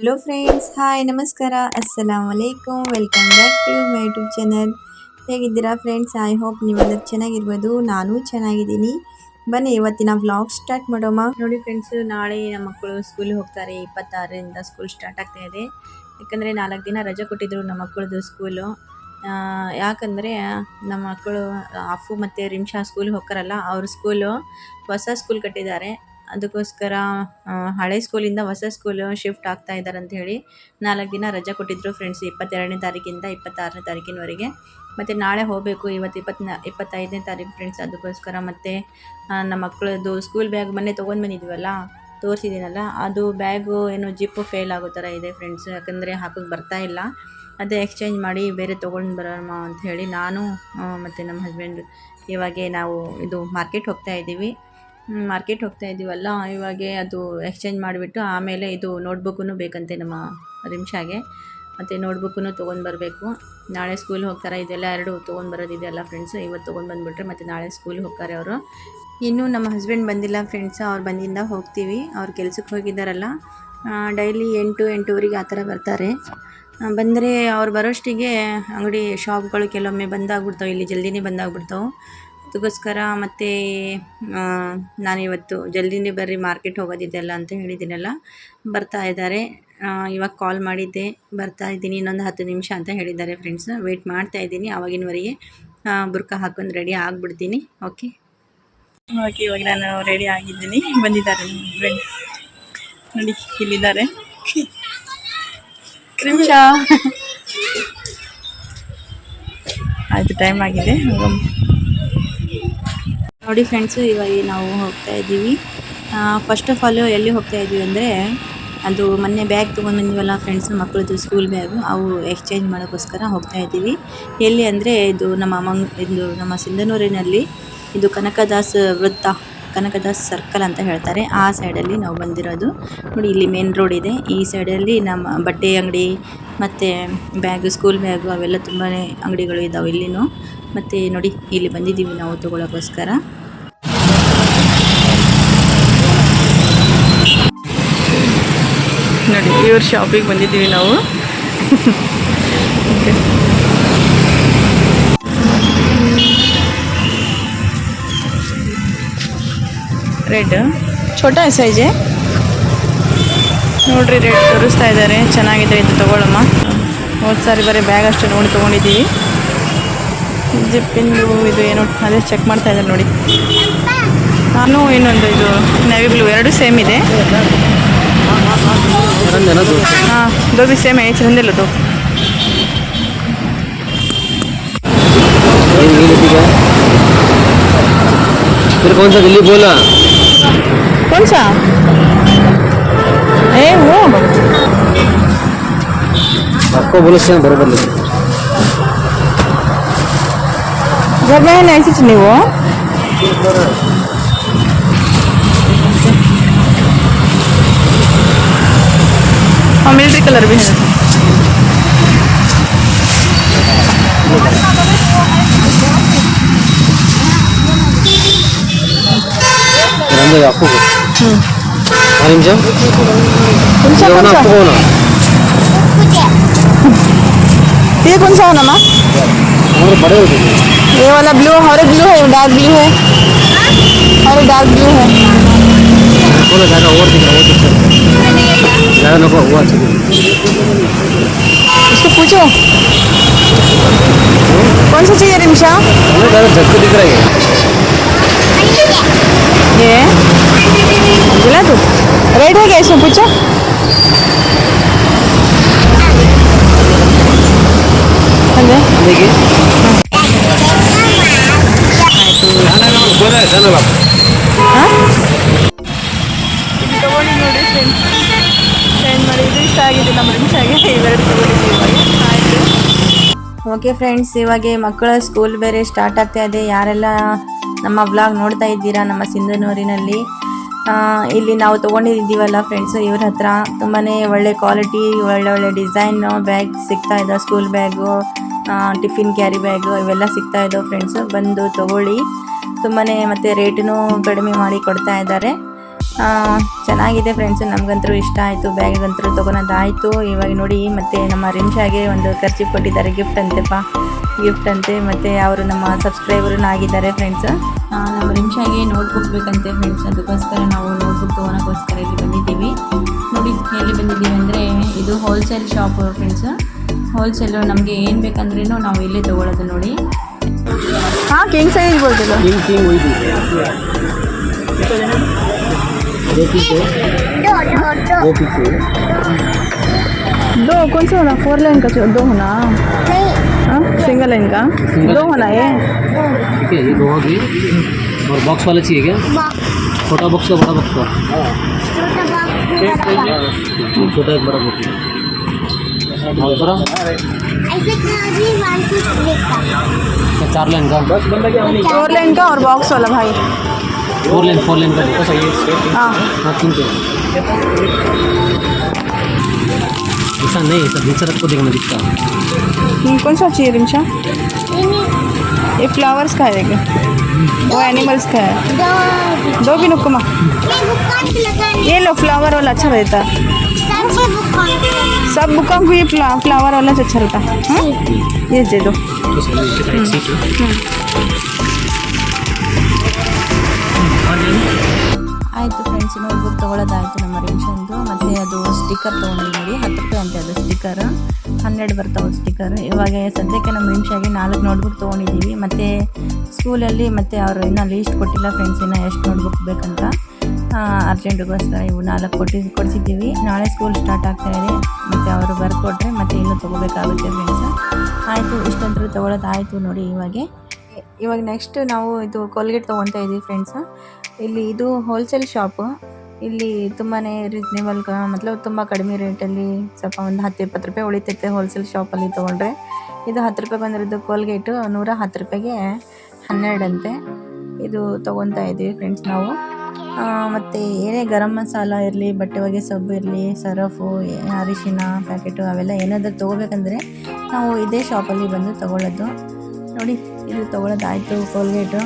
Hello friends hi ನಮಸ್ಕಾರ ಅಸ್ಸಲಾಮ್ ವಲೈಕಮ್ welcome back to my YouTube channel ಹೇಗಿದ್ದೀರಾ ಫ್ರೆಂಡ್ಸ್ ಐ ಹೋಪ್ ನೀವೆಲ್ಲರೂ ಚೆನ್ನಾಗಿರ್ಬೋದು, ನಾನು ಚೆನ್ನಾಗಿದ್ದೀನಿ. ಬನ್ನಿ, ಇವತ್ತಿನ ವ್ಲಾಗ್ ಸ್ಟಾರ್ಟ್ ಮಾಡೋಮ ನೋಡಿ ಫ್ರೆಂಡ್ಸ್ ನಾಳೆ ನಮ್ಮ ಮಕ್ಕಳು ಸ್ಕೂಲಿಗೆ ಹೋಗ್ತಾರೆ, ಇಪ್ಪತ್ತಾರರಿಂದ ಸ್ಕೂಲ್ ಸ್ಟಾರ್ಟ್ ಆಗ್ತಾ ಇದೆ. ಯಾಕಂದರೆ ನಾಲ್ಕು ದಿನ ರಜೆ ಕೊಟ್ಟಿದ್ರು ನಮ್ಮ ಮಕ್ಕಳದು ಸ್ಕೂಲು ಯಾಕಂದರೆ ನಮ್ಮ ಮಕ್ಕಳು ಅಫು ಮತ್ತು ರಿಮ್ಶಾ ಸ್ಕೂಲಿಗೆ ಹೋಗ್ತಾರಲ್ಲ, ಅವ್ರ ಸ್ಕೂಲು ಹೊಸ ಸ್ಕೂಲ್ ಕಟ್ಟಿದ್ದಾರೆ. ಅದಕ್ಕೋಸ್ಕರ ಹಳೆ ಸ್ಕೂಲಿಂದ ಹೊಸ ಸ್ಕೂಲು ಶಿಫ್ಟ್ ಆಗ್ತಾ ಇದ್ದಾರೆ ಅಂತ ಹೇಳಿ ನಾಲ್ಕು ದಿನ ರಜೆ ಕೊಟ್ಟಿದ್ದರು ಫ್ರೆಂಡ್ಸ್, ಇಪ್ಪತ್ತೆರಡನೇ ತಾರೀಕಿಂದ ಇಪ್ಪತ್ತಾರನೇ ತಾರೀಕಿನವರೆಗೆ. ಮತ್ತು ನಾಳೆ ಹೋಗಬೇಕು, ಇವತ್ತು ಇಪ್ಪತ್ನ ಇಪ್ಪತ್ತೈದನೇ ತಾರೀಕು ಫ್ರೆಂಡ್ಸ್, ಅದಕ್ಕೋಸ್ಕರ ಮತ್ತು ನಮ್ಮ ಮಕ್ಕಳದ್ದು ಸ್ಕೂಲ್ ಬ್ಯಾಗ್ ಮೊನ್ನೆ ತೊಗೊಂಡು ಬಂದಿದ್ವಲ್ಲ, ತೋರಿಸಿದ್ದೀನಲ್ಲ, ಅದು ಬ್ಯಾಗು ಏನು ಜಿಪ್ಪು ಫೇಲ್ ಆಗೋ ಥರ ಇದೆ ಫ್ರೆಂಡ್ಸ್, ಯಾಕಂದರೆ ಹಾಕೋಕ್ಕೆ ಬರ್ತಾ ಇಲ್ಲ. ಅದೇ ಎಕ್ಸ್ಚೇಂಜ್ ಮಾಡಿ ಬೇರೆ ತೊಗೊಂಡು ಬರೋಣ ಅಂತ ಹೇಳಿ ನಾನು ಮತ್ತು ನಮ್ಮ ಹಸ್ಬೆಂಡ್ ಇವಾಗೆ ನಾವು ಇದು ಮಾರ್ಕೆಟ್ ಹೋಗ್ತಾ ಇದ್ದೀವಿ. ಮಾರ್ಕೆಟ್ ಹೋಗ್ತಾ ಇದ್ದೀವಲ್ಲ ಇವಾಗೆ ಅದು ಎಕ್ಸ್ಚೇಂಜ್ ಮಾಡಿಬಿಟ್ಟು ಆಮೇಲೆ ಇದು ನೋಟ್ಬುಕ್ಕೂ ಬೇಕಂತೆ ನಮ್ಮ ರಿಮ್ಶಾಗೆ ಮತ್ತು ನೋಟ್ಬುಕ್ಕೂ ತೊಗೊಂಡು ಬರಬೇಕು. ನಾಳೆ ಸ್ಕೂಲ್ ಹೋಗ್ತಾರೆ? ಇದೆಲ್ಲ ಎರಡು ತೊಗೊಂಡು ಬರೋದಿದೆಯಲ್ಲ ಫ್ರೆಂಡ್ಸು ಇವತ್ತು ತೊಗೊಂಡು ಬಂದುಬಿಟ್ರೆ ಮತ್ತು ನಾಳೆ ಸ್ಕೂಲ್ ಹೋಗ್ತಾರೆ ಅವರು. ಇನ್ನೂ ನಮ್ಮ ಹಸ್ಬೆಂಡ್ ಬಂದಿಲ್ಲ ಫ್ರೆಂಡ್ಸ್ ಅವ್ರು ಬಂದಿಂದ ಹೋಗ್ತೀವಿ. ಅವ್ರು ಕೆಲ್ಸಕ್ಕೆ ಹೋಗಿದ್ದಾರಲ್ಲ ಡೈಲಿ ಎಂಟು, ಎಂಟೂವರೆಗೆ ಆ ಥರ ಬರ್ತಾರೆ. ಬಂದರೆ ಅವ್ರು ಬರೋಷ್ಟಿಗೆ ಅಂಗಡಿ ಶಾಪ್ಗಳು ಕೆಲವೊಮ್ಮೆ ಬಂದಾಗ್ಬಿಡ್ತಾವೆ ಇಲ್ಲಿ ಜಲ್ದಿನೇ ಬಂದಾಗ್ಬಿಡ್ತಾವೆ ಅದಕ್ಕೋಸ್ಕರ ಮತ್ತು ನಾನಿವತ್ತು ಜಲ್ದಿನೇ ಬರ್ರಿ, ಮಾರ್ಕೆಟ್ ಹೋಗೋದಿದೆಯಲ್ಲ ಅಂತ ಹೇಳಿದ್ದೀನಲ್ಲ, ಬರ್ತಾ ಇದ್ದಾರೆ. ಇವಾಗ ಕಾಲ್ ಮಾಡಿದ್ದೆ, ಬರ್ತಾ ಇದ್ದೀನಿ, ಇನ್ನೊಂದು ಹತ್ತು ನಿಮಿಷ ಅಂತ ಹೇಳಿದ್ದಾರೆ ಫ್ರೆಂಡ್ಸ್ ವೆಯ್ಟ್ ಮಾಡ್ತಾ ಇದ್ದೀನಿ ಆವಾಗಿನವರೆಗೆ ಬುರ್ಕ ಹಾಕೊಂಡು ರೆಡಿ ಆಗಿಬಿಡ್ತೀನಿ ಓಕೆ ಓಕೆ ಇವಾಗ ನಾನು ರೆಡಿ ಆಗಿದ್ದೀನಿ, ಬಂದಿದ್ದಾರೆ ನನ್ನ ಫ್ರೆಂಡ್ ನೋಡಿ, ಇಲ್ಲಿದ್ದಾರೆ. ಆಯಿತು ಟೈಮ್ ಆಗಿದೆ. ನೋಡಿ ಫ್ರೆಂಡ್ಸು ಇವಾಗ ನಾವು ಹೋಗ್ತಾ ಇದ್ದೀವಿ. ಫಸ್ಟ್ ಆಫ್ ಆಲ್ ಎಲ್ಲಿ ಹೋಗ್ತಾ ಇದ್ದೀವಿ ಅಂದರೆ, ಅದು ಮೊನ್ನೆ ಬ್ಯಾಗ್ ತೊಗೊಂಡು ಬಂದಿವಲ್ಲ ಫ್ರೆಂಡ್ಸ್ ಮಕ್ಕಳದ್ದು ಸ್ಕೂಲ್ ಬ್ಯಾಗು ಅವು ಎಕ್ಸ್ಚೇಂಜ್ ಮಾಡೋಕ್ಕೋಸ್ಕರ ಹೋಗ್ತಾ ಇದ್ದೀವಿ. ಎಲ್ಲಿ ಅಂದರೆ ಇದು ನಮ್ಮ ಮಂಗ್, ಇದು ನಮ್ಮ ಸಿಂಧನೂರಿನಲ್ಲಿ ಇದು ಕನಕದಾಸ್ ವೃತ್ತ, ಕನಕದಾಸ್ ಸರ್ಕಲ್ ಅಂತ ಹೇಳ್ತಾರೆ. ಆ ಸೈಡಲ್ಲಿ ನಾವು ಬಂದಿರೋದು. ನೋಡಿ, ಇಲ್ಲಿ ಮೇನ್ ರೋಡ್ ಇದೆ. ಈ ಸೈಡಲ್ಲಿ ನಮ್ಮ ಬಟ್ಟೆ ಅಂಗಡಿ ಮತ್ತು ಬ್ಯಾಗು ಸ್ಕೂಲ್ ಬ್ಯಾಗು ಅವೆಲ್ಲ ತುಂಬಾ ಅಂಗಡಿಗಳು ಇದ್ದಾವೆ ಇಲ್ಲಿನೂ. ಮತ್ತು ನೋಡಿ ಇಲ್ಲಿ ಬಂದಿದ್ದೀವಿ ನಾವು ತಗೊಳ್ಳೋಕ್ಕೋಸ್ಕರ. ನೋಡಿ ಇವ್ರ ಶಾಪಿಗೆ ಬಂದಿದ್ದೀವಿ ನಾವು. ರೆಡ್ ಛೋಟಾ ಸೈಜೆ ನೋಡ್ರಿ ರೇಟ್ ತೋರಿಸ್ತಾ ಇದ್ದಾರೆ. ಚೆನ್ನಾಗಿದೆ ಇದು ತಗೊಳ್ಳಮ್ಮ ಹೋದ್ ಸಾರಿ ಬರೀ ಬ್ಯಾಗ್ ಅಷ್ಟೇ ನೋಡಿ ತೊಗೊಂಡಿದ್ದೀವಿ. ಜಿಪ್ಪಿಂದು ಇದು ಏನೋ ಅದೇ ಚೆಕ್ ಮಾಡ್ತಾ ಇದ್ದಾರೆ ನೋಡಿ ನಾನು ಇನ್ನೊಂದು ಇದು ನೇವಿ ಬ್ಲೂ ಎರಡು ಸೇಮ್ ಇದೆ हाँ दो भी सेम है एक रंदे लो दो ये ये लेके गया फिर कौन सा दिल्ली बोला कौन सा ए वो आपको बोले से बराबर लेके ಒಗ್ಗರಣೆ ಹಾಕಿತ್ತು ನೀವು ಮಿಲ್ಟ್ರಿ ಕಲರ್ ಬಿ నిమిషం కొంచెం కొంచెం టీ కొంచెం ఉన్నామా और बड़े हो ये वाला ब्लू हरे ब्लू है डार्क ब्लू है। हरे डार्क ब्लू है। ज़्यादा और हुआ चाहिए। उसको पूछो। कौन सा चाहिए रिमशा? ज़्यादा झटके दिख रही है। ये? बोला तू। रेड है क्या इसको पूछो। देखिए। ಇಷ್ಟ ಆಗಿದೆ ನಮ್ಮ ಓಕೆ ಫ್ರೆಂಡ್ಸ್ ಇವಾಗ ಮಕ್ಕಳ ಸ್ಕೂಲ್ ಬೇರೆ ಸ್ಟಾರ್ಟ್ ಆಗ್ತಾ ಇದೆ. ಯಾರೆಲ್ಲ ನಮ್ಮ ಬ್ಲಾಗ್ ನೋಡ್ತಾ ಇದ್ದೀರಾ ನಮ್ಮ ಸಿಂಧನೂರಿನಲ್ಲಿ? ಇಲ್ಲಿ ನಾವು ತೊಗೊಂಡಿದ್ದೀವಲ್ಲ ಫ್ರೆಂಡ್ಸು ಇವ್ರ ಹತ್ರ ತುಂಬಾ ಒಳ್ಳೆ ಕ್ವಾಲಿಟಿ ಒಳ್ಳೆ ಒಳ್ಳೆ ಡಿಸೈನು ಬ್ಯಾಗ್ ಸಿಗ್ತಾ ಇದೆ school bag tiffin, carry bag ಇವೆಲ್ಲ ಸಿಗ್ತಾ ಇದ್ದಾವೆ ಫ್ರೆಂಡ್ಸ್ ಬಂದು ತೊಗೊಳ್ಳಿ. ತುಂಬಾ ಮತ್ತು ರೇಟೂ ಕಡಿಮೆ ಮಾಡಿ ಕೊಡ್ತಾ ಇದ್ದಾರೆ. ಚೆನ್ನಾಗಿದೆ ಫ್ರೆಂಡ್ಸ್ ನಮಗಂತೂ ಇಷ್ಟ ಆಯಿತು ಬ್ಯಾಗಿಗಂತೂ ತೊಗೊಳೋದಾಯಿತು ಇವಾಗ ನೋಡಿ ಮತ್ತು ನಮ್ಮ ರಿಂಶಾಗೆ ಒಂದು ಖರ್ಚು ಕೊಟ್ಟಿದ್ದಾರೆ ಗಿಫ್ಟ್ ಅಂತೆಪ್ಪ. ಗಿಫ್ಟ್ ಅಂತೆ ಮತ್ತು ಅವರು ನಮ್ಮ ಸಬ್ಸ್ಕ್ರೈಬರ್ನ ಆಗಿದ್ದಾರೆ ಫ್ರೆಂಡ್ಸ್ ನಮ್ಮ ರಿಮ್ಶಾಗೆ ನೋಟ್ಬುಕ್ ಬೇಕಂತೆ ಫ್ರೆಂಡ್ಸ್ ಅದಕ್ಕೋಸ್ಕರ ನಾವು ನೋಟ್ಬುಕ್ ತೊಗೊಳಕ್ಕೋಸ್ಕರ ಇಲ್ಲಿ ಬಂದಿದ್ದೀವಿ. ನೋಡಿ ಎಲ್ಲಿ ಬಂದಿದ್ದೀವಿ ಅಂದರೆ ಇದು ಹೋಲ್ಸೇಲ್ ಶಾಪ್ ಫ್ರೆಂಡ್ಸ್ ಹೋಲ್ಸೇಲು ನಮಗೆ ಏನು ಬೇಕಂದ್ರೂ ನಾವು ಇಲ್ಲೇ ತೊಗೊಳೋದು ನೋಡಿ. ಹಾಂ ಕಿಂಗ್ ಸೈಜ್ दो पीस है दो पीस है दो कौन सा होना? फोर लाइन का दो होना। हाँ? सिंगल लाइन का? दो होना ये? ठीक है ये दो होगी और बॉक्स वाला चाहिए क्या? छोटा बॉक्स का बड़ा बॉक्स का? छोटा एक बड़ा बॉक्स और बड़ा अच्छा, चार लाइन का। फोर लाइन का और बॉक्स वाला भाई। फोर लाइन फोर लाइन का हाँ हाँ। तीन ऐसा नहीं ऐसा दूसरा को देखना दिखता हम्म, कौन सा चाहिए रिमशा ये फ्लावर्स का है वो एनिमल्स का है। दो भी नुक्मा ये लो फ्लावर वाला अच्छा रहता। है सब बुकों को ये फ्ला, फ्लावर वाला अच्छा रहता। है? हाँ? ये दे दो। ಫ್ರೆಂಡ್ಸ್ ನೋಟ್ ಬುಕ್ ನಮ್ಮ ನಮ್ಮ ರೇಷನ್ದು ಮತ್ತೆ ಅದು ಸ್ಟಿಕ್ಕರ್ ನೋಡಿ. ಹತ್ತು ರೂಪಾಯಿ ಅಂತೆ ಅದು ಸ್ಟಿಕ್ಕರ್ ಹನ್ನೆರಡು ಬರ್ತಾವೆ ಸ್ಟಿಕ್ಕರ್ ಇವಾಗ ಸದ್ಯಕ್ಕೆ ನಮ್ಮ ನಿಮಿಷಾಗಿ ನಾಲ್ಕು ನೋಟ್ಬುಕ್ ತೊಗೊಂಡಿದ್ದೀವಿ. ಮತ್ತು ಸ್ಕೂಲಲ್ಲಿ ಮತ್ತು ಅವರು ಇನ್ನೂ ಲೀಸ್ಟ್ ಕೊಟ್ಟಿಲ್ಲ ಫ್ರೆಂಡ್ಸ್ ಇನ್ನೂ ಎಷ್ಟು ನೋಟ್ಬುಕ್ ಬೇಕಂತ. ಅರ್ಜೆಂಟ್ಗೋಸ್ಕರ ಇವು ನಾಲ್ಕು ಕೊಟ್ಟಿ, ಕೊಡಿಸಿದ್ದೀವಿ. ನಾಳೆ ಸ್ಕೂಲ್ ಸ್ಟಾರ್ಟ್ ಆಗ್ತಾಯಿದೆ ಮತ್ತೆ ಅವರು ಬರ್ಕೊಟ್ರೆ ಮತ್ತೆ ಇನ್ನೂ ತೊಗೋಬೇಕಾಗುತ್ತೆ ಫ್ರೆಂಡ್ಸ್ ಆಯಿತು, ಇಷ್ಟೊಂದು ತೊಗೊಳೋದಾಯಿತು ನೋಡಿ ಇವಾಗೆ. ಇವಾಗ ನೆಕ್ಸ್ಟ್ ನಾವು ಇದು ಕೋಲ್ಗೇಟ್ ತೊಗೊತಾ ಇದ್ದೀವಿ ಫ್ರೆಂಡ್ಸ್ ಇಲ್ಲಿ ಇದು ಹೋಲ್ಸೇಲ್ ಶಾಪು ಇಲ್ಲಿ ತುಂಬಾ ರೀಸ್ನೇಬಲ್ ಮತ್ಲಬ್ ತುಂಬ ಕಡಿಮೆ ರೇಟಲ್ಲಿ ಸ್ವಲ್ಪ ಒಂದು ಹತ್ತು ಇಪ್ಪತ್ತು ರೂಪಾಯಿ ಉಳಿತೈತೆ ಹೋಲ್ಸೇಲ್ ಶಾಪಲ್ಲಿ ತೊಗೊಂಡ್ರೆ. ಇದು ಹತ್ತು ರೂಪಾಯಿ ಬಂದಿರೋದು ಕೋಲ್ಗೇಟು ನೂರ ಹತ್ತು ರೂಪಾಯಿಗೆ ಹನ್ನೆರಡಂತೆ ಇದು ತೊಗೊತಾ ಇದ್ದೀವಿ ಫ್ರೆಂಡ್ಸ್ ನಾವು. ಮತ್ತು ಏನೇ ಗರಂ ಮಸಾಲ ಇರಲಿ, ಬಟ್ಟೆ ಒಗೆ ಸೊಪ್ಪು ಇರಲಿ, ಸರಫು ಅರಿಶಿನ ಪ್ಯಾಕೆಟು ಅವೆಲ್ಲ ಏನಾದರೂ ತೊಗೋಬೇಕಂದ್ರೆ ನಾವು ಇದೇ ಶಾಪಲ್ಲಿ ಬಂದು ತೊಗೊಳ್ಳೋದು. ನೋಡಿ. ಇದು ತೊಗೊಳೋದಾಯಿತು ಕೋಲ್ಗೇಟು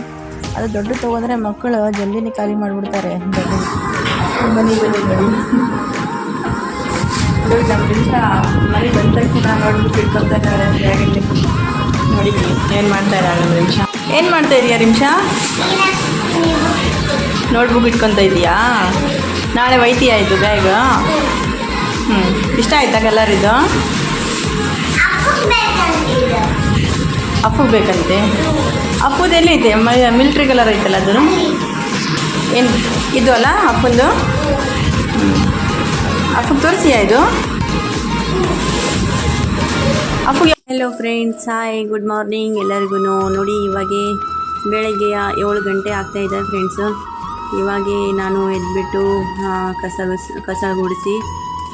ಅದು ದೊಡ್ಡ ತೊಗೊಂಡ್ರೆ ಮಕ್ಕಳು ಜಲ್ದಿನೇ ಖಾಲಿ ಮಾಡಿಬಿಡ್ತಾರೆ. ನಿಮಿಷ ಮನೆ ತಕ್ಷಣ ಏನು ಮಾಡ್ತಾ ಇದ್ದಾರೆ ನಿಮಿಷ ಏನು ಮಾಡ್ತಾ ಇದೀಯಾ ನಿಮಿಷ ನೋಟ್ಬುಕ್ ಇಟ್ಕೊತ ಇದೀಯಾ? ನಾಳೆ ವೈತಿ ಆಯ್ತು ಬ್ಯಾಗ್ ಹ್ಞೂ ಇಷ್ಟ ಆಯ್ತಾ ಕಲರ್ ಇದು? ಅಪ್ಪು ಬೇಕಂತೆ ಅಪ್ಪುದೆಲ್ಲ ಇದೆ? ಮಿಲ್ಟ್ರಿ ಕಲರ್ ಐತಲ್ಲ ಅದು? ಏನು, ಇದು ಅಲ್ಲ ಅಪ್ಪಂದು? ಅಪ್ಪಗೆ ತೋರಿಸಿಯಾ ಇದು? ಅಪ್ಪಗೆ hello friends hi good morning ಎಲ್ಲರಿಗೂ ನೋಡಿ ಇವಾಗೆ ಬೆಳಗ್ಗೆ ಏಳು ಗಂಟೆ ಆಗ್ತಾ ಇದೆ ಫ್ರೆಂಡ್ಸು ಇವಾಗೆ ನಾನು ಎದ್ಬಿಟ್ಟು ಕಸ ಕಸ ಗುಡಿಸಿ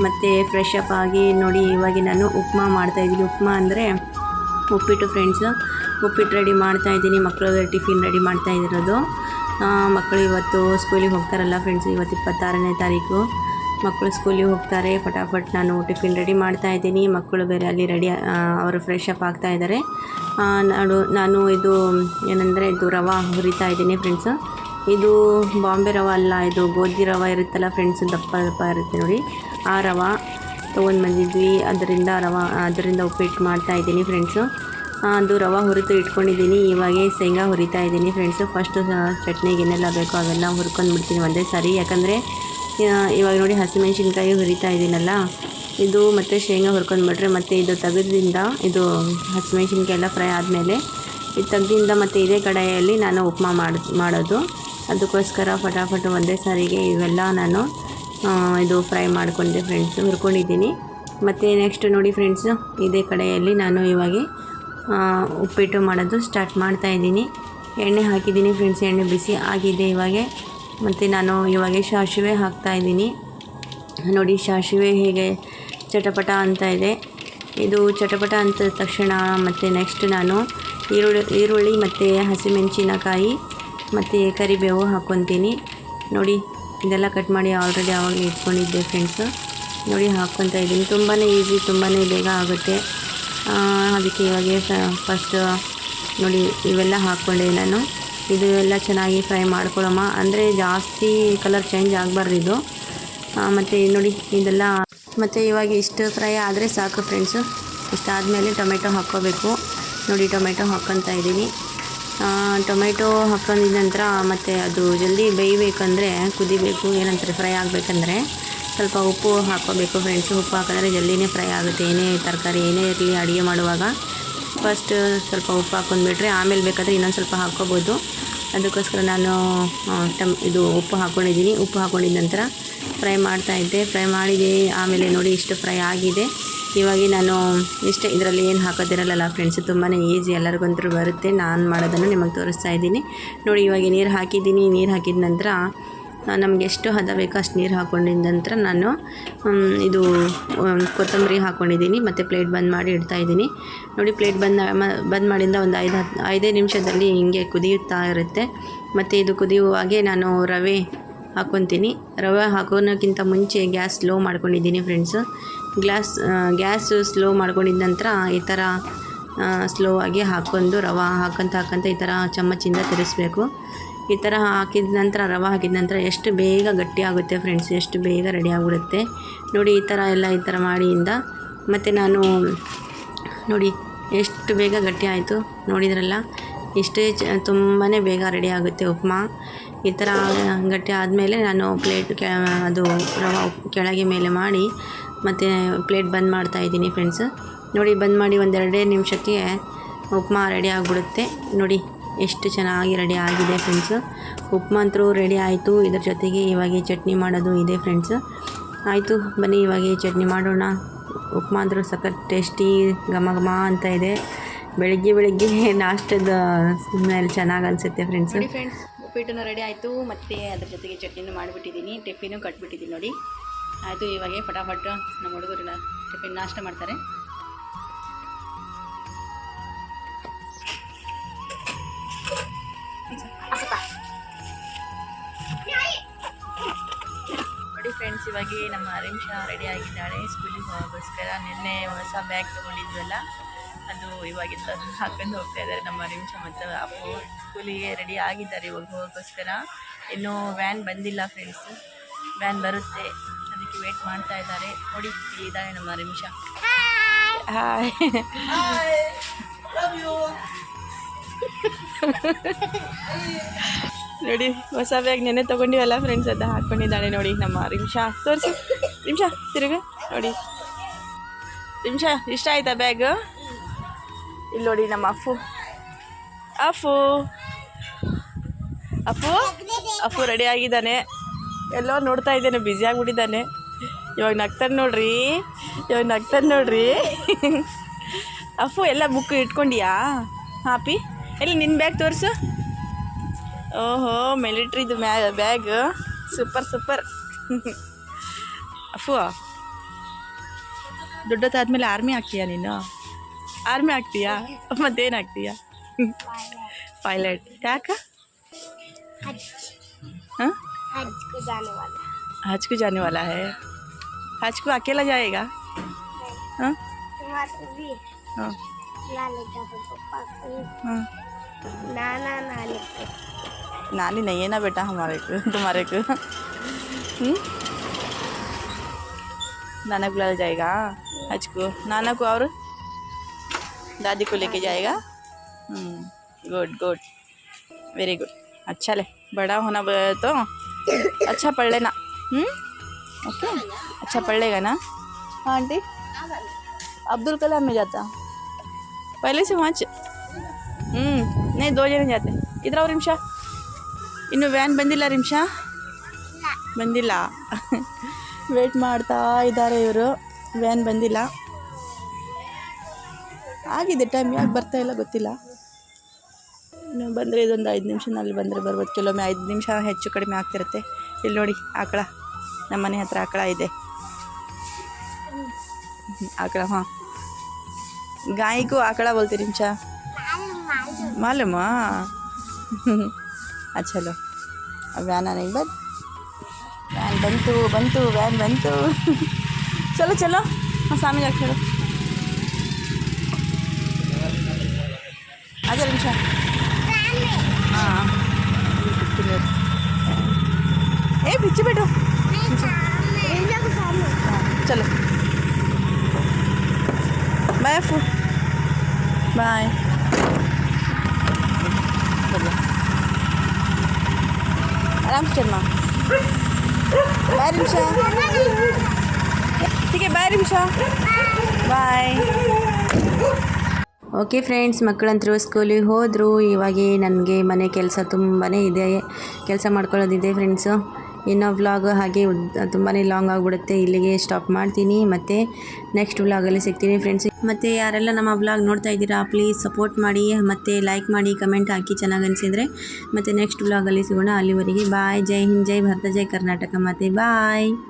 ಮತ್ತು ಫ್ರೆಶ್ ಅಪ್ ಆಗಿ ನೋಡಿ ಇವಾಗ ನಾನು ಉಪ್ಮಾ ಮಾಡ್ತಾಯಿದ್ದೀನಿ ಉಪ್ಮಾ ಅಂದರೆ ಉಪ್ಪಿಟ್ಟು ಫ್ರೆಂಡ್ಸ್ ಉಪ್ಪಿಟ್ಟು ರೆಡಿ ಮಾಡ್ತಾ ಇದ್ದೀನಿ. ಮಕ್ಕಳಿಗೆ ಟಿಫಿನ್ ರೆಡಿ ಮಾಡ್ತಾ ಆ, ಮಕ್ಕಳು ಇವತ್ತು ಸ್ಕೂಲಿಗೆ ಹೋಗ್ತಾರಲ್ಲ ಫ್ರೆಂಡ್ಸ್ ಇವತ್ತು ಇಪ್ಪತ್ತಾರನೇ ತಾರೀಕು. ಮಕ್ಕಳು ಸ್ಕೂಲಿಗೆ ಹೋಗ್ತಾರೆ. ಫಟಾಫಟ್ ನಾನು ಟಿಫಿನ್ ರೆಡಿ ಮಾಡ್ತಾ ಇದ್ದೀನಿ. ಮಕ್ಕಳು ಬೇರೆ ಅಲ್ಲಿ ರೆಡಿ ಅವರು ಫ್ರೆಶ್ ಅಪ್ ಆಗ್ತಾ ಇದ್ದಾರೆ. ನಾನು ನಾನು ಇದು ಏನಂದರೆ ಇದು ರವೆ ಹುರಿತಾ ಇದ್ದೀನಿ ಫ್ರೆಂಡ್ಸ್ ಇದು ಬಾಂಬೆ ರವೆ ಅಲ್ಲ ಇದು ಗೋಧಿ ರವೆ ಇರುತ್ತಲ್ಲ ಫ್ರೆಂಡ್ಸ್ ದಪ್ಪ ದಪ್ಪ ಇರುತ್ತೆ ನೋಡಿ. ಆ ರವೆ ತೊಗೊಂಡು ಬಂದಿದ್ವಿ ಅದರಿಂದ ರವ, ಅದರಿಂದ ಉಪ್ಪಿಟ್ಟು ಮಾಡ್ತಾ ಇದ್ದೀನಿ ಫ್ರೆಂಡ್ಸು ಅದು ರವೆ ಹುರಿತು ಇಟ್ಕೊಂಡಿದ್ದೀನಿ. ಇವಾಗೆ ಶೇಂಗಾ ಹುರಿತಾ ಇದ್ದೀನಿ ಫ್ರೆಂಡ್ಸು ಫಸ್ಟು ಚಟ್ನಿಗೆ ಏನೆಲ್ಲ ಬೇಕೋ ಅವೆಲ್ಲ ಹುರ್ಕೊಂಡು ಬಿಡ್ತೀನಿ ಒಂದೇ ಸಾರಿ. ಯಾಕಂದರೆ ಇವಾಗ ನೋಡಿ ಹಸಿಮೆಣ್ಸಿನ್ಕಾಯಿ ಹುರಿತಾ ಇದ್ದೀನಲ್ಲ, ಇದು ಮತ್ತು ಶೇಂಗಾ ಹುರ್ಕೊಂಡ್ಬಿಟ್ರೆ ಮತ್ತು ಇದು ತೆಗೆದ್ರಿಂದ ಇದು ಹಸಿಮೆಣ್ಸಿನ್ಕಾಯಿ ಎಲ್ಲ ಫ್ರೈ ಆದಮೇಲೆ, ಇದು ತೆಗ್ದಿಂದ ಮತ್ತು ಇದೇ ಕಡೆಯಲ್ಲಿ ನಾನು ಉಪ್ಮಾ ಮಾಡಿ, ಮಾಡೋದು. ಅದಕ್ಕೋಸ್ಕರ ಫಟಾಫಟ್ ಒಂದೇ ಸಾರಿಗೆ ಇವೆಲ್ಲ ನಾನು ಇದು ಫ್ರೈ ಮಾಡ್ಕೊಂಡೆ ಫ್ರೆಂಡ್ಸ್ ಹುರ್ಕೊಂಡಿದ್ದೀನಿ. ಮತ್ತು ನೆಕ್ಸ್ಟ್ ನೋಡಿ ಫ್ರೆಂಡ್ಸು ಇದೇ ಕಡೆಯಲ್ಲಿ ನಾನು ಇವಾಗ ಉಪ್ಪಿಟ್ಟು ಮಾಡೋದು ಸ್ಟಾರ್ಟ್ ಮಾಡ್ತಾ ಇದ್ದೀನಿ. ಎಣ್ಣೆ ಹಾಕಿದ್ದೀನಿ ಫ್ರೆಂಡ್ಸ್ ಎಣ್ಣೆ ಬಿಸಿ ಆಗಿದೆ ಇವಾಗ. ಮತ್ತು ನಾನು ಇವಾಗ ಸಾಸಿವೆ ಹಾಕ್ತಾ ಇದ್ದೀನಿ. ನೋಡಿ ಸಾಸಿವೆ ಹೇಗೆ ಚಟಪಟ ಅಂತ ಇದೆ. ಇದು ಚಟಪಟ ಅಂತ ತಕ್ಷಣ ಮತ್ತು ನೆಕ್ಸ್ಟ್ ನಾನು ಈರುಳ್ಳಿ ಈರುಳ್ಳಿ ಮತ್ತು ಹಸಿಮೆಣಸಿನಕಾಯಿ ಮತ್ತು ಕರಿಬೇವು ಹಾಕ್ಕೊತೀನಿ. ನೋಡಿ ಇದೆಲ್ಲ ಕಟ್ ಮಾಡಿ ಆಲ್ರೆಡಿ ಆವಾಗಲೇ ಇಟ್ಕೊಂಡಿದ್ದೆ ಫ್ರೆಂಡ್ಸು ನೋಡಿ ಹಾಕ್ಕೊತಾ ಇದ್ದೀನಿ. ತುಂಬಾ ಈಸಿ ತುಂಬಾ ಬೇಗ ಆಗುತ್ತೆ. ಅದಕ್ಕೆ ಇವಾಗ ಫಸ್ಟ್ ನೋಡಿ ಇವೆಲ್ಲ ಹಾಕ್ಕೊಂಡೆ ನಾನು. ಇದು ಎಲ್ಲ ಚೆನ್ನಾಗಿ ಫ್ರೈ ಮಾಡ್ಕೊಳ್ಳೋಮ್ಮ ಅಂದರೆ ಜಾಸ್ತಿ ಕಲರ್ ಚೇಂಜ್ ಆಗಬಾರ್ದು ಇದು. ಮತ್ತು ನೋಡಿ ಇದೆಲ್ಲ, ಮತ್ತು ಇವಾಗ ಇಷ್ಟು ಫ್ರೈ ಆದರೆ ಸಾಕು ಫ್ರೆಂಡ್ಸು ಇಷ್ಟಾದಮೇಲೆ ಟೊಮೆಟೊ ಹಾಕ್ಕೋಬೇಕು. ನೋಡಿ ಟೊಮೆಟೊ ಹಾಕ್ಕೊತಾ ಇದ್ದೀನಿ. ಟೊಮೆಟೊ ಹಾಕೊಂಡಿದ ನಂತರ ಮತ್ತು ಅದು ಜಲ್ದಿ ಬೇಯಬೇಕಂದ್ರೆ, ಕುದಿಬೇಕು, ಏನಂತಾರೆ, ಫ್ರೈ ಆಗಬೇಕಂದ್ರೆ ಸ್ವಲ್ಪ ಉಪ್ಪು ಹಾಕೋಬೇಕು ಫ್ರೆಂಡ್ಸ್ ಉಪ್ಪು ಹಾಕಿದ್ರೆ ಜಲ್ದಿನೇ ಫ್ರೈ ಆಗುತ್ತೆ. ಏನೇ ತರಕಾರಿ, ಏನೇ ಇರಲಿ, ಅಡುಗೆ ಮಾಡುವಾಗ ಫಸ್ಟ್ ಸ್ವಲ್ಪ ಉಪ್ಪು ಹಾಕೊಂಡ್ಬಿಟ್ರೆ ಆಮೇಲೆ ಬೇಕಾದರೆ ಇನ್ನೊಂದು ಸ್ವಲ್ಪ ಹಾಕ್ಕೋಬೋದು. ಅದಕ್ಕೋಸ್ಕರ ನಾನು ಟಮ್, ಇದು ಉಪ್ಪು ಹಾಕ್ಕೊಂಡಿದ್ದೀನಿ ಉಪ್ಪು ಹಾಕ್ಕೊಂಡಿದ್ದ ನಂತರ ಫ್ರೈ ಮಾಡ್ತಾಯಿದ್ದೆ ಫ್ರೈ ಮಾಡಿದೆ. ಆಮೇಲೆ ನೋಡಿ ಇಷ್ಟು ಫ್ರೈ ಆಗಿದೆ. ಇವಾಗ ನಾನು ಇಷ್ಟೇ ಇದರಲ್ಲಿ ಏನು ಹಾಕೋದಿರಲ್ಲ ಫ್ರೆಂಡ್ಸ್ ತುಂಬಾ ಈಸಿ ಎಲ್ಲರಿಗಂತೂ ಬರುತ್ತೆ. ನಾನು ಮಾಡೋದನ್ನು ನಿಮಗೆ ತೋರಿಸ್ತಾ ಇದ್ದೀನಿ. ನೋಡಿ, ಇವಾಗ ನೀರು ಹಾಕಿದ್ದೀನಿ. ನೀರು ಹಾಕಿದ ನಂತರ ನಮಗೆ ಎಷ್ಟು ಹದ ಬೇಕೋ ಅಷ್ಟು ನೀರು ಹಾಕ್ಕೊಂಡಿದ್ದ ನಂತರ ನಾನು ಇದು ಕೊತ್ತಂಬರಿ ಹಾಕ್ಕೊಂಡಿದ್ದೀನಿ ಮತ್ತು ಪ್ಲೇಟ್ ಬಂದ್ ಮಾಡಿ ಇಡ್ತಾ ಇದ್ದೀನಿ. ನೋಡಿ ಪ್ಲೇಟ್ ಬಂದ್ ಬಂದ್ ಮಾಡಿಂದ ಒಂದು ಐದು ಹತ್ತು ಐದೇ ನಿಮಿಷದಲ್ಲಿ ಹಿಂಗೆ ಕುದಿಯುತ್ತಾ ಇರುತ್ತೆ. ಮತ್ತು ಇದು ಕುದಿಯುವಾಗೆ ನಾನು ರವೆ ಹಾಕ್ಕೊತೀನಿ ರವೆ ಹಾಕೋನಕ್ಕಿಂತ ಮುಂಚೆ ಗ್ಯಾಸ್ ಲೋ ಮಾಡ್ಕೊಂಡಿದ್ದೀನಿ ಫ್ರೆಂಡ್ಸು ಗ್ಲಾಸ್ ಗ್ಯಾಸ್ ಸ್ಲೋ ಮಾಡ್ಕೊಂಡಿದ್ದ ನಂತರ ಈ ಥರ ಸ್ಲೋ ಆಗಿ ಹಾಕ್ಕೊಂಡು ರವೆ ಹಾಕಂತ ಹಾಕಂತ ಈ ಥರ ಚಮಚಿಂದ ತಿರ್ಗಿಸ್ಬೇಕು. ಈ ಥರ ಹಾಕಿದ ನಂತರ, ರವೆ ಹಾಕಿದ ನಂತರ ಎಷ್ಟು ಬೇಗ ಗಟ್ಟಿ ಆಗುತ್ತೆ ಫ್ರೆಂಡ್ಸ್ ಎಷ್ಟು ಬೇಗ ರೆಡಿ ಆಗಿಬಿಡುತ್ತೆ. ನೋಡಿ ಈ ಥರ ಎಲ್ಲ ಈ ಥರ ಮಾಡಿಯಿಂದ ಮತ್ತು ನಾನು ನೋಡಿ ಎಷ್ಟು ಬೇಗ ಗಟ್ಟಿ ಆಯಿತು ನೋಡಿದ್ರಲ್ಲ, ಇಷ್ಟೇ ಚ ತುಂಬಾ ಬೇಗ ರೆಡಿ ಆಗುತ್ತೆ ಉಪ್ಮಾ. ಈ ಥರ ಗಟ್ಟಿ ಆದಮೇಲೆ ನಾನು ಪ್ಲೇಟ್ ಕೆ, ಅದು ರವೆ ಕೆಳಗೆ ಮೇಲೆ ಮಾಡಿ ಮತ್ತು ಪ್ಲೇಟ್ ಬಂದ್ ಮಾಡ್ತಾ ಇದ್ದೀನಿ ಫ್ರೆಂಡ್ಸ್ ನೋಡಿ, ಬಂದ್ ಮಾಡಿ ಒಂದೆರಡೇ ನಿಮಿಷಕ್ಕೆ ಉಪ್ಮಾ ರೆಡಿ ಆಗಿಬಿಡುತ್ತೆ. ನೋಡಿ, ಎಷ್ಟು ಚೆನ್ನಾಗಿ ರೆಡಿ ಆಗಿದೆ ಫ್ರೆಂಡ್ಸು ಉಪ್ಮಾ ಅಂತೂ ರೆಡಿ ಆಯಿತು. ಇದ್ರ ಜೊತೆಗೆ ಇವಾಗ ಚಟ್ನಿ ಮಾಡೋದು ಇದೆ ಫ್ರೆಂಡ್ಸ್ ಆಯಿತು, ಬನ್ನಿ, ಇವಾಗ ಚಟ್ನಿ ಮಾಡೋಣ. ಉಪ್ಮಾ ಅಂದರೂ ಸಖತ್ ಟೇಸ್ಟಿ ಘಮ ಘಮ ಅಂತ ಇದೆ. ಬೆಳಿಗ್ಗೆ ಬೆಳಿಗ್ಗೆ ನಾಷ್ಟದ ಸ್ಮೆಲ್ ಚೆನ್ನಾಗಿ ಅನಿಸುತ್ತೆ ಫ್ರೆಂಡ್ಸ್ ಫ್ರೆಂಡ್ಸ್ ಉಪ್ಪಿಟ್ಟು ರೆಡಿ ಆಯಿತು. ಮತ್ತು ಅದ್ರ ಜೊತೆಗೆ ಚಟ್ನಿನೂ ಮಾಡಿಬಿಟ್ಟಿದ್ದೀನಿ. ಟಿಫಿನೂ ಕಟ್ಬಿಟ್ಟಿದ್ದೀನಿ ನೋಡಿ. ಆಯಿತು ಇವಾಗೆ ಫಟಾಫಟ್ ನಮ್ಮ ಹುಡುಗರೆಲ್ಲ ಟಿಫಿನ್ ನಾಷ್ಟ ಮಾಡ್ತಾರೆ. ನೋಡಿ ಫ್ರೆಂಡ್ಸ್ ಇವಾಗ ನಮ್ಮ ಅರಿಂಶ ರೆಡಿ ಆಗಿದ್ದಾಳೆ. ಸ್ಕೂಲಿಗೆ ಹೋಗೋಕ್ಕೋಸ್ಕರ ನಿನ್ನೆ ಹೊಸ ಬ್ಯಾಗ್ ತೊಗೊಂಡಿದ್ವಲ್ಲ, ಅದು ಇವಾಗಿಂದ ಹಾಕೊಂಡು ಹೋಗ್ತಾ ಇದ್ದಾರೆ ನಮ್ಮ ಅರಿಂಶ ಮತ್ತು ಅಪ್ಪು. ಸ್ಕೂಲಿಗೆ ರೆಡಿ ಆಗಿದ್ದಾರೆ ಇವಾಗ ಹೋಗೋಸ್ಕರ ಇನ್ನೂ ವ್ಯಾನ್ ಬಂದಿಲ್ಲ ಫ್ರೆಂಡ್ಸ್ ವ್ಯಾನ್ ಬರುತ್ತೆ. ಅದಕ್ಕೆ ವೇಟ್ ಮಾಡ್ತಾ ಇದ್ದಾರೆ. ನೋಡಿ ಇದ್ದಾರೆ ನಮ್ಮ ನಿಮಿಷ. ಹಾಯ್ ನೋಡಿ ಹೊಸ ಬ್ಯಾಗ್ ನೆನೆ ತೊಗೊಂಡಿವಲ್ಲ ಫ್ರೆಂಡ್ಸ್ ಅದ ಹಾಕೊಂಡಿದ್ದಾಳೆ ನೋಡಿ ನಮ್ಮ ರಿಮ್ಷಾ ತೋರಿಸಿ. ನಿಮಿಷ ತಿರುಗ. ನೋಡಿ. ನಿಮಿಷ ಇಷ್ಟ ಆಯ್ತಾ ಬ್ಯಾಗ್ ಇಲ್ಲಿ ನೋಡಿ ನಮ್ಮ ಅಫು ಅಫು ಅಫು ಅಫು ರೆಡಿ ಆಗಿದ್ದಾನೆ. ಎಲ್ಲೋ ನೋಡ್ತಾ ಇದ್ದೇನೆ ಬ್ಯುಸಿ ಆಗಿಬಿಟ್ಟಿದ್ದಾನೆ. ಇವಾಗ ನಗ್ತಾನೆ ನೋಡ್ರಿ ಇವಾಗ ನಗ್ತಾನೆ ನೋಡ್ರಿ. ಅಫು ಎಲ್ಲ ಬುಕ್ ಇಟ್ಕೊಂಡಿಯಾ? ಹಾಪಿ ಎಲ್ಲಿ ನಿನ್ನ ಬ್ಯಾಗ್ ತೋರಿಸು. ಓಹೋ ಮಿಲಿಟ್ರಿದು ಮ್ಯಾ ಬ್ಯಾಗ್ ಸೂಪರ್ ಸೂಪರ್ ಅಫು ದೊಡ್ಡದಾದ್ಮೇಲೆ ಆರ್ಮಿ ಹಾಕ್ತೀಯಾ ನೀನು? ಆರ್ಮಿ ಹಾಕ್ತೀಯಾ? ಮತ್ತೇನು ಹಾಕ್ತೀಯಾ? ಪೈಲಟ್ ಯಾಕೆ? हाँ हज को जाने वाला हज को जाने वाला है। हज को अकेला जाएगा? हाँ? हाँ। हाँ। नाना नानी नानी नहीं है ना बेटा हमारे को तुम्हारे को। हम्म? नाना को लाया जाएगा? हज को। नाना को और दादी को लेके जाएगा? गुड गुड वेरी गुड अच्छा ले। बड़ा होना तो अच्छा पढ़ लेना हम्म ओके अच्छा पढ़ लेगा ना हाँ आंटी अब्दुल कलाम में जाता पहले से वहाँ च- ಹ್ಞೂ ನೇ ದೋ ಜನ ಜಾತೆ ಇದ್ರವ ರಿಮ್ಷ ಇನ್ನು ವ್ಯಾನ್ ಬಂದಿಲ್ಲ ರಿಮ್ಷ ಬಂದಿಲ್ಲ ವೇಟ್ ಮಾಡ್ತಾ ಇದ್ದಾರೆ ಇವರು ವ್ಯಾನ್ ಬಂದಿಲ್ಲ ಆಗಿದೆ ಟೈಮ್ ಯಾಕೆ ಬರ್ತಾ ಇಲ್ಲ ಗೊತ್ತಿಲ್ಲ ನೀವು ಬಂದರೆ ಇದೊಂದು ಐದು ನಿಮಿಷದಲ್ಲಿ ಬಂದರೆ ಬರ್ಬೋದು. ಕೆಲವೊಮ್ಮೆ ಐದು ನಿಮಿಷ ಹೆಚ್ಚು ಕಡಿಮೆ ಆಗ್ತಿರುತ್ತೆ. ಇಲ್ಲಿ ನೋಡಿ, ಆಕಳ. ನಮ್ಮ ಮನೆ ಹತ್ರ ಆಕಳ ಇದೆ. ಆಕಳ, ಹಾಂ. ಗಾಯಿಗೂ ಆಕಳ ಬೋಲ್ತೀರಿ ನಿಮಿಷ? ಮಾಲೂಮ ಅಚ್ಚಲೋ ವ್ಯಾನ್ ನನಗೆ ಬಂದು ವ್ಯಾನ್ ಬಂತು ಬಂತು, ವ್ಯಾನ್ ಬಂತು. ಚಲೋ ಚಲೋ. ಹಾಂ ಸ್ವಾಮಿ ಡಾಕ್ಟರು ಅದೇ ನಿಮಿಷ. हाँ। ए, पीछे बैठो। चलो। बाय बाय आराम से चलना बाय रिमशा ठीक है bye Rimsha bye okay friends, ಮಕ್ಕಳಂತರೂ ಸ್ಕೂಲಿಗೆ ಹೋದರು. ಇವಾಗೆ ನನಗೆ ಮನೆ ಕೆಲಸ ತುಂಬಾ ಇದೆ. ಕೆಲಸ ಮಾಡ್ಕೊಳ್ಳೋದಿದೆ ಫ್ರೆಂಡ್ಸು. ಇನ್ನು ವ್ಲಾಗ್ ಹಾಗೆ ತುಂಬಾ ಲಾಂಗ್ ಆಗಿಬಿಡುತ್ತೆ. ಇಲ್ಲಿಗೆ ಸ್ಟಾಪ್ ಮಾಡ್ತೀನಿ. ಮತ್ತು ನೆಕ್ಸ್ಟ್ ವ್ಲಾಗಲ್ಲಿ ಸಿಗ್ತೀನಿ ಫ್ರೆಂಡ್ಸ್. ಮತ್ತು ಯಾರೆಲ್ಲ ನಮ್ಮ ವ್ಲಾಗ್ ನೋಡ್ತಾ ಇದ್ದೀರಾ, ಪ್ಲೀಸ್ ಸಪೋರ್ಟ್ ಮಾಡಿ. ಮತ್ತು ಲೈಕ್ ಮಾಡಿ, ಕಮೆಂಟ್ ಹಾಕಿ ಚೆನ್ನಾಗಿ ಅನಿಸಿದರೆ. ಮತ್ತು ನೆಕ್ಸ್ಟ್ ವ್ಲಾಗಲ್ಲಿ ಸಿಗೋಣ. ಅಲ್ಲಿವರೆಗೆ ಬಾಯ್. ಜೈ ಹಿಂದ್, ಜೈ ಭಾರತ, ಜೈ ಕರ್ನಾಟಕ. ಮತ್ತು ಬಾಯ್.